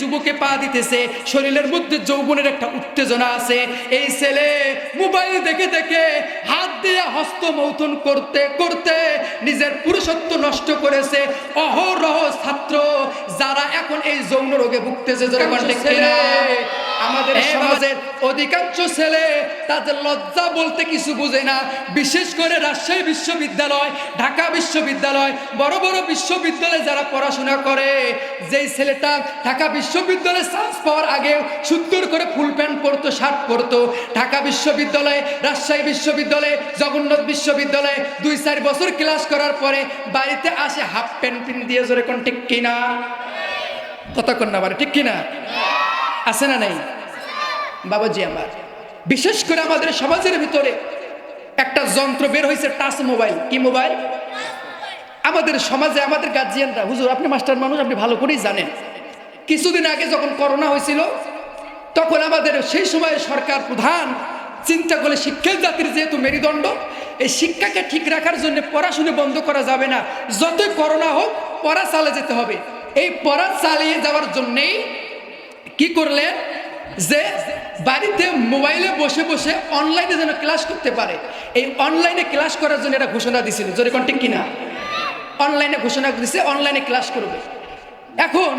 যুবকে পা দিতেছে, শরীরের মধ্যে যৌবনের একটা উত্তেজনা আছে। এই ছেলে মোবাইল দেখে দেখে হাত দিয়ে হস্ত হস্তমৌথন করতে করতে নিজের পুরুষত্ব নষ্ট করেছে। অহরহ ছাত্র, যারা এখন এই যৌন রোগে ভুগতেছে যারা আমাদের সমাজের অধিকাংশ ছেলে তাদের লজ্জা বলতে কিছু বুঝে না। বিশেষ করে রাজশাহী বিশ্ববিদ্যালয় ঢাকা বিশ্ববিদ্যালয় বড় বড় বিশ্ববিদ্যালয়ে যারা পড়াশোনা করে যেই ছেলেটা ঢাকা বিশ্ববিদ্যালয়ে চান্স পাওয়ার আগেও সুন্দর করে ফুল প্যান্ট পরতো শার্ট পরতো। ঢাকা বিশ্ববিদ্যালয়ে রাজশাহী বিশ্ববিদ্যালয়ে জগন্নাথ বিশ্ববিদ্যালয়ে দুই চার বছর ক্লাস করার পরে বাড়িতে আসে হাফ প্যান্ট পিন দিয়ে জোরে কোন ঠিক কিনা? কতক্ষণ না বারে ঠিক কিনা? আছে না নাই? বাবাজি আমার। বিশেষ করে আমাদের সমাজের ভিতরে একটা যন্ত্র বের হয়েছে টাচ মোবাইল। কি মোবাইল? আমাদের সমাজে আমাদের গার্জিয়ানরা হুজুর, আপনি মাস্টার মানুষ, আপনি ভালো করেই জানেন। কিছুদিন আগে যখন করোনা হয়েছিল, তখন আমাদের সেই সময় সরকার প্রধান চিন্তা করলে শিক্ষা জাতির যেহেতু মেরুদণ্ড, এই শিক্ষাকে ঠিক রাখার জন্য পড়াশুনো বন্ধ করা যাবে না। যতই করোনা হোক, পড়া চালে যেতে হবে। এই পড়া চালিয়ে যাওয়ার জন্যেই কি করলেন যে বাড়িতে মোবাইলে বসে বসে অনলাইনে যেন ক্লাস করতে পারে। এই অনলাইনে ক্লাস করার জন্য একটা ঘোষণা দিছিল। জোরে কোন ঠিক কিনা? অনলাইনে ঘোষণা দিছে অনলাইনে ক্লাস করবে। এখন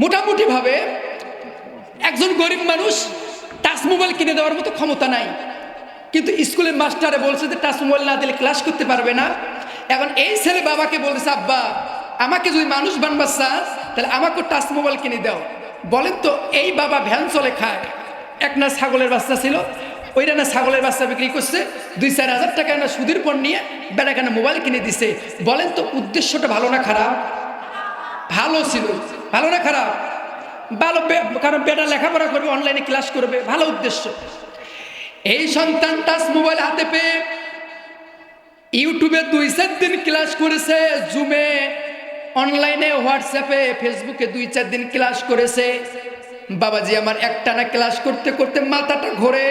মোটামুটিভাবে একজন গরিব মানুষ টাচ মোবাইল কিনে দেওয়ার মতো ক্ষমতা নাই। কিন্তু স্কুলের মাস্টারে বলছে যে টাচ মোবাইল না দিলে ক্লাস করতে পারবে না। এখন এই ছেলে বাবাকে বলতেছে, আব্বা, আমাকে যদি মানুষ বানবার চান তাহলে আমাকে টাচ মোবাইল কিনে দাও। বলেন তো, এই বাবা ভ্যান চলে খায়। এক না ছাগলের বাচ্চা ছিল, ওইটা না ছাগলের বাচ্চা বিক্রি করছে, দুই চার হাজার টাকা না সুদের পর নিয়ে বেড়াখানে মোবাইল কিনে দিছে। বলেন তো, উদ্দেশ্যটা ভালো না খারাপ? ভালো ছিল। ভালো না খারাপ? ভালো কারণ বেটা লেখাপড়া করবে অনলাইনে ক্লাস করবে, ভালো উদ্দেশ্য। এই সন্তান টাচ মোবাইল হাতে পেয়ে ইউটিউবে দুই চার দিন ক্লাস করেছে জুমে অনলাইনে, হোয়াটসঅ্যাপে, ফেসবুকে দুই চার দিন ক্লাস করেছে। বাবাজি, আমার একটানা ক্লাস করতে করতে মাথাটা ঘোরে।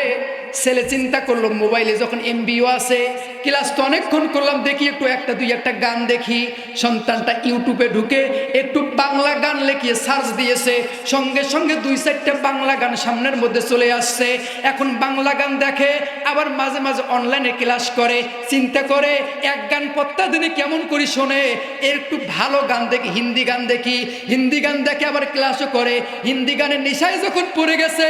ছেলে চিন্তা করল মোবাইলে যখন এমবিও আছে ক্লাস তো অনেকক্ষণ করলাম, দেখি একটু একটা, দুই একটা গান দেখি। সন্তানটা ইউটিউবে ঢুকে একটু বাংলা গান লেখিয়ে সার্চ দিয়েছে। সঙ্গে সঙ্গে দুই চারটে বাংলা গান সামনের মধ্যে চলে আসছে। এখন বাংলা গান দেখে, আবার মাঝে মাঝে অনলাইনে ক্লাস করে। চিন্তা করে, এক গান পত্তা দিনে কেমন করি শোনে? একটু ভালো গান দেখি, হিন্দি গান দেখি। হিন্দি গান দেখে আবার ক্লাসও করে। হিন্দি গানের নেশায় যখন পড়ে গেছে,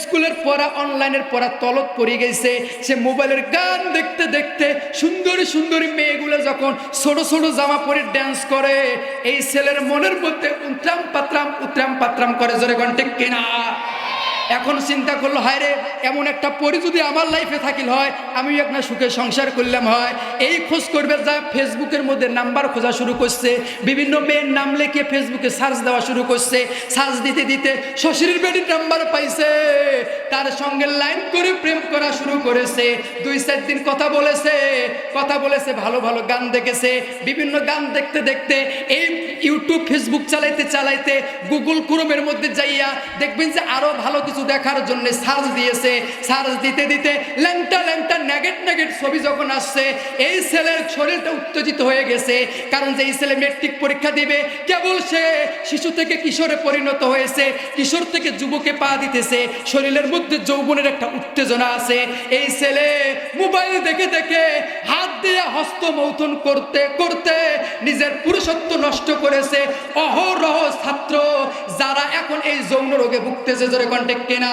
স্কুলের পড়া অনলাইনের পড়া তলত পড়ে গেছে। সে মোবাইলের গান দেখতে দেখতে সুন্দরী সুন্দরী মেয়েগুলো যখন ছোট ছোট জামা পরে ড্যান্স করে, এই ছেলের মনের মধ্যে উত্রাম পাত্রাম উত্রাম পাত্রাম করে জোরে ঘন্টে কেনা? এখন চিন্তা করল, হায় রে, এমন একটা পরি যদি আমার লাইফে থাকিল হয় আমি একটা সুখে সংসার করলাম হয়। এই খোঁজ করবে যা ফেসবুকের মধ্যে নাম্বার খোঁজা শুরু করছে, বিভিন্ন মেয়ের নাম লেখে ফেসবুকে সার্চ দেওয়া শুরু করছে। সার্চ দিতে দিতে শ্বশুরের বেটির নাম্বার পাইছে। তার সঙ্গে লাইন করে প্রেম করা শুরু করেছে। দুই চার দিন কথা বলেছে কথা বলেছে, ভালো ভালো গান দেখেছে। বিভিন্ন গান দেখতে দেখতে এই ইউটিউব ফেসবুক চালাইতে চালাইতে গুগল ক্রোমের মধ্যে যাইয়া দেখবেন যে আরও ভালো কিছু দেখার জন্য সার্চ দিয়েছে। সার্চ দিতে দিতে ল্যাংটা ল্যাংটা ন্যাগেট ন্যাগেট ছবি যখন আসছে, এই ছেলের শরীরটা উত্তেজিত হয়ে গেছে। কারণ যে এই ছেলে মেট্রিক পরীক্ষা দিবে, কেবল সে শিশু থেকে কিশোরে পরিণত হয়েছে, কিশোর থেকে যুবকে পা দিতেছে। শরীরের মধ্যে যৌবনের একটা উত্তেজনা আছে। এই ছেলে মোবাইল দেখে দেখে হাত দিয়ে হস্তমৌথন করতে করতে নিজের পুরুষত্ব নষ্ট করেছে। অহরহ ছাত্র যারা এখন এই যৌন রোগে ভুগতেছে, জোরে কন্টেক্ট কেনা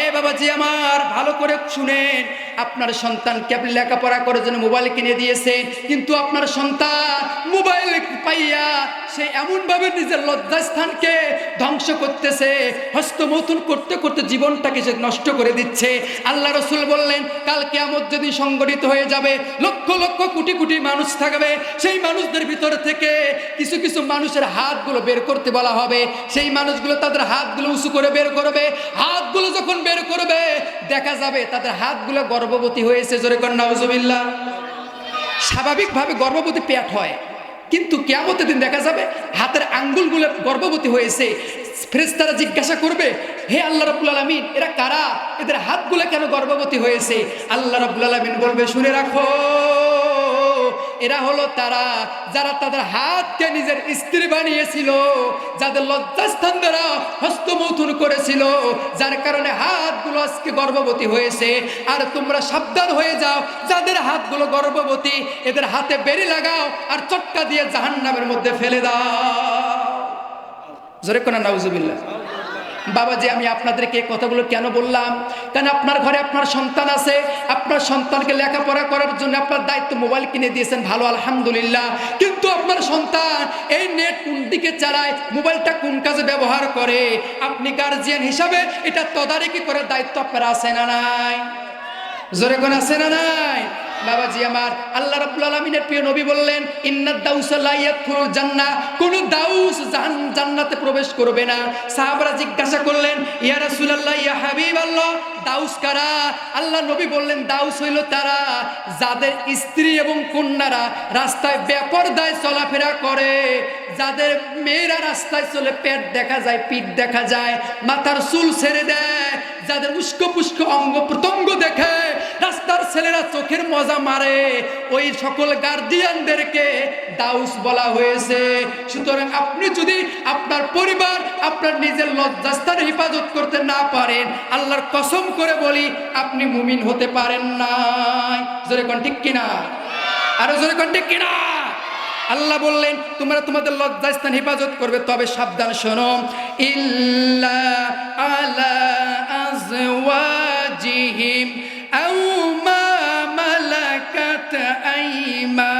এ বাবাজি আমার, ভালো করে শুনেন। আপনার সন্তানকে আপনি লেখাপড়া করার জন্য মোবাইল কিনে দিয়েছে, কিন্তু আপনার সন্তান মোবাইল পাইয়া সে এমনভাবে নিজের লজ্জাস্থানকে ধ্বংস করতেছে, হস্তমথন করতে করতে জীবনটাকে সে নষ্ট করে দিচ্ছে। আল্লাহ রসুল বললেন, কাল কেয়ামত যদি সংগঠিত হয়ে যাবে, লক্ষ লক্ষ কোটি কোটি মানুষ থাকবে। সেই মানুষদের ভিতর থেকে কিছু কিছু মানুষের হাতগুলো বের করতে বলা হবে। সেই মানুষগুলো তাদের হাতগুলো উঁচু করে বের করবে। হাতগুলো যখন বের করবে, দেখা যাবে তাদের হাতগুলো গর্ভবতী হয়েছে, জোরে কন্যা হজবিল্লা স্বাভাবিকভাবে গর্ভবতী পেট হয়, কিন্তু কেমতের দিন দেখা যাবে হাতের আঙ্গুলগুলো গর্ভবতী হয়েছে। ফ্রেস্তারা জিজ্ঞাসা করবে, হে আল্লাহ রব্বুল আলমিন, এরা কারা? এদের হাতগুলো কেন গর্ভবতী হয়েছে? আল্লাহ রব্বুল আলমিন বলবে, শুনে রাখো। এরা হলো তারা, যারা তাদের হাতকে নিজের স্ত্রী বানিয়েছিল, যাদের লজ্জাস্থান দ্বারা হস্তমৌথুন করেছিল, যার কারণে হাতগুলো আজকে গর্ভবতী হয়েছে। আর তোমরা সাবধান হয়ে যাও, যাদের হাতগুলো গর্ভবতী, এদের হাতে বেরি লাগাও আর চটকা দিয়ে জাহান্নামের মধ্যে ফেলে দাও। জোরে কোনা, নাউজুবিল্লাহ। বাবাজি, আমি আপনাদেরকে কথাগুলো কেন বললাম? কারণ আপনার ঘরে আপনার সন্তান আছে আপনার সন্তানকে লেখাপড়া করার জন্য আপনার দায়িত্ব মোবাইল কিনে দিয়েছেন, ভালো, আলহামদুলিল্লাহ। কিন্তু আপনার সন্তান এই নেট কোন দিকে চালায়, মোবাইলটা কোন কাজে ব্যবহার করে? আপনি গার্জিয়ান হিসাবে এটা তদারকি করার দায়িত্ব আপনার আছে না নাই? জোরে কোন আছে না নাই? বাবাজি আমার, আল্লাহ রাব্বুল আলামিনের প্রিয় নবী বললেন, ইন্নাদ দাউস লা ইয়াদখুলুল জান্নাহ। কোন দাউস জান জান্নাতে প্রবেশ করবে না। সাহাবারা জিজ্ঞাসা করলেন হাবিবাল্লাহ দাউস কারা? আল্লাহ নবী বললেন, দাউস হইল তারা যাদের স্ত্রী এবং কন্যারা রাস্তায় ব্যাপারদায় চলাফেরা করে। যাদের মেয়েরা রাস্তায় চলে পেট দেখা যায়, পিঠ দেখা যায়, মাথার চুল ছেড়ে দেয়। যাদের উস্কো পুষ্ক অঙ্গ প্রত্যঙ্গ দেখে রাস্তার ছেলেরা চোখের মজা মারে। ওই সকল গার্জিয়ানদেরকে দাউস বলা হয়েছে। সুতরাং আপনি যদি আপনার পরিবার, আপনার নিজের লজ্জাস্থান হেফাজত করতে না পারেন, আল্লাহর কসম করে বলি, আপনি মুমিন হতে পারেন নাই। জোরে কোন ঠিক কিনা? আরও জোরে কোন ঠিক কিনা? আল্লাহ বললেন, তোমরা তোমাদের লজ্জাস্থান হেফাজত করবে, তবে সাবধান শোনো। ইল্লা আলা আজওয়াজিহিম ما